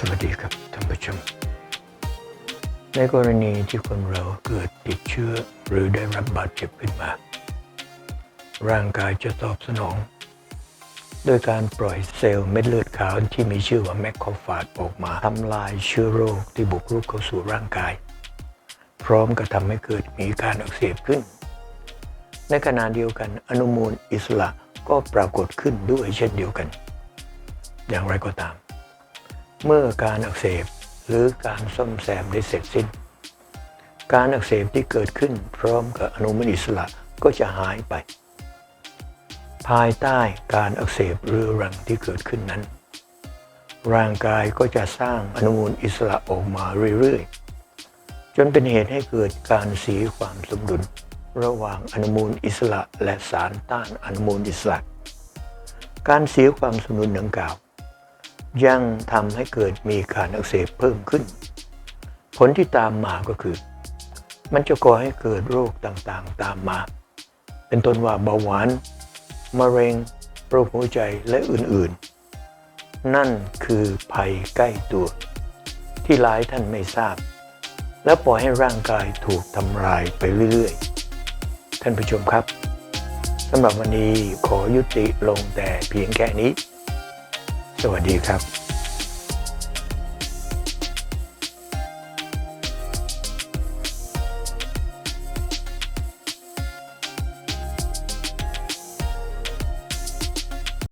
สวัสดีครับท่านผู้ชม ในกรณีที่คนเราเกิดติดเชื้อหรือได้รับบาดเจ็บขึ้นมา ร่างกายจะตอบสนอง โดยการปล่อยเซลล์เม็ดเลือดขาวที่มีชื่อว่าแมคโครฟาจออกมาทำลายเชื้อโรคที่บุกรุกเข้าสู่ร่างกาย พร้อมกับทำให้เกิดมีการอักเสบขึ้น ในขณะเดียวกันอนุมูลอิสระก็ปรากฏขึ้นด้วยเช่นเดียวกัน อย่างไรก็ตาม เมื่อการอักเสบหรือการซ่อมแซมได้เสร็จสิ้น การอักเสบที่เกิดขึ้นพร้อมกับอนุมูลอิสระก็จะหายไป ภายใต้การอักเสบเรื้อรังที่เกิดขึ้นนั้น ร่างกายก็จะสร้างอนุมูลอิสระออกมาเรื่อยๆ จนเป็นเหตุให้เกิดการเสียความสมดุล ระหว่างอนุมูลอิสระและสารต้านอนุมูลอิสระ การเสียความสมดุลดังกล่าว ยังทำให้เกิดมีการอักเสบเพิ่มขึ้น ผลที่ตามมาก็คือ มันจะก่อให้เกิดโรคต่างๆตามมา เป็นต้นว่าเบาหวานมะเร็ง โรคหัวใจและอื่นๆ นั่นคือภัยใกล้ตัว ที่หลายท่านไม่ทราบ และปล่อยให้ร่างกายถูกทำลายไปเรื่อยๆ ท่านผู้ชมครับสำหรับวันนี้ขอยุติลงแต่เพียงแค่นี้ สวัสดีครับ